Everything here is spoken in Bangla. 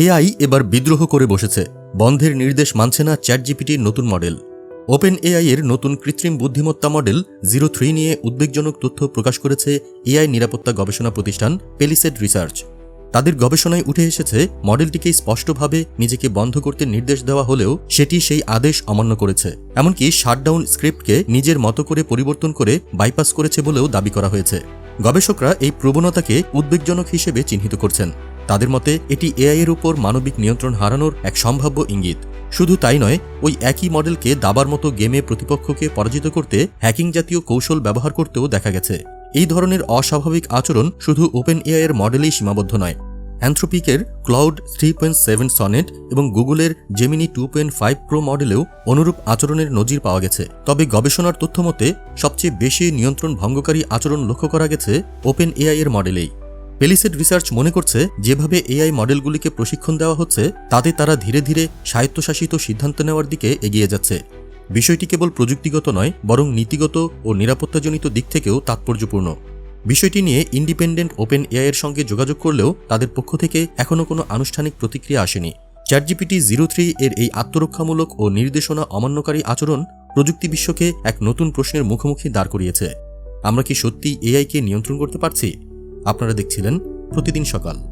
এআই এবার বিদ্রোহ করে বসেছে। বন্ধের নির্দেশ মানছে না চ্যাট জিপিটির নতুন মডেল। ওপেন এআই এর নতুন কৃত্রিম বুদ্ধিমত্তা মডেল জিরো থ্রি নিয়ে উদ্বেগজনক তথ্য প্রকাশ করেছে এআই নিরাপত্তা গবেষণা প্রতিষ্ঠান পেলিসেড রিসার্চ। তাদের গবেষণায় উঠে এসেছে মডেলটিকে স্পষ্টভাবে নিজেকে বন্ধ করতে নির্দেশ দেওয়া হলেও সেটি সেই আদেশ অমান্য করেছে। এমনকি শাটডাউন স্ক্রিপ্টকে নিজের মতো করে পরিবর্তন করে বাইপাস করেছে বলেও দাবি করা হয়েছে। গবেষকরা এই প্রবণতাকে উদ্বেগজনক হিসেবে চিহ্নিত করছেন। তাদের মতে, এটি এআই এর উপর মানবিক নিয়ন্ত্রণ হারানোর এক সম্ভাব্য ইঙ্গিত। শুধু তাই নয়, ওই একই মডেলকে দাবার মতো গেমে প্রতিপক্ষকে পরাজিত করতে হ্যাকিং জাতীয় কৌশল ব্যবহার করতেও দেখা গেছে। এই ধরনের অস্বাভাবিক আচরণ শুধু ওপেন এআই এর মডেলেই সীমাবদ্ধ নয়। অ্যান্থ্রোপিকের Claude three point seven Sonnet এবং গুগলের Gemini two point five Pro মডেলেও অনুরূপ আচরণের নজির পাওয়া গেছে। তবে গবেষণার তথ্যমতে সবচেয়ে বেশি নিয়ন্ত্রণ ভঙ্গকারী আচরণ লক্ষ্য করা গেছে ওপেন এআই এর মডেলেই। পেলিসেড রিসার্চ মনে করছে, যেভাবে এআই মডেলগুলিকে প্রশিক্ষণ দেওয়া হচ্ছে, তাতে তারা ধীরে ধীরে স্বায়ত্তশাসিত সিদ্ধান্ত নেওয়ার দিকে এগিয়ে যাচ্ছে। বিষয়টি কেবল প্রযুক্তিগত নয়, বরং নীতিগত ও নিরাপত্তাজনিত দিক থেকেও তাৎপর্যপূর্ণ। বিষয়টি নিয়ে ইন্ডিপেন্ডেন্ট ওপেন এআই এর সঙ্গে যোগাযোগ করলেও তাদের পক্ষ থেকে এখনও কোনো আনুষ্ঠানিক প্রতিক্রিয়া আসেনি। চ্যাটজিপিটি জিরো থ্রি এর এই আত্মরক্ষামূলক ও নির্দেশনা অমান্যকারী আচরণ প্রযুক্তি বিশ্বকে এক নতুন প্রশ্নের মুখোমুখি দাঁড় করিয়েছে। আমরা কি সত্যি এআইকে নিয়ন্ত্রণ করতে পারছি? আপনারা দেখছিলেন প্রতিদিন সকাল।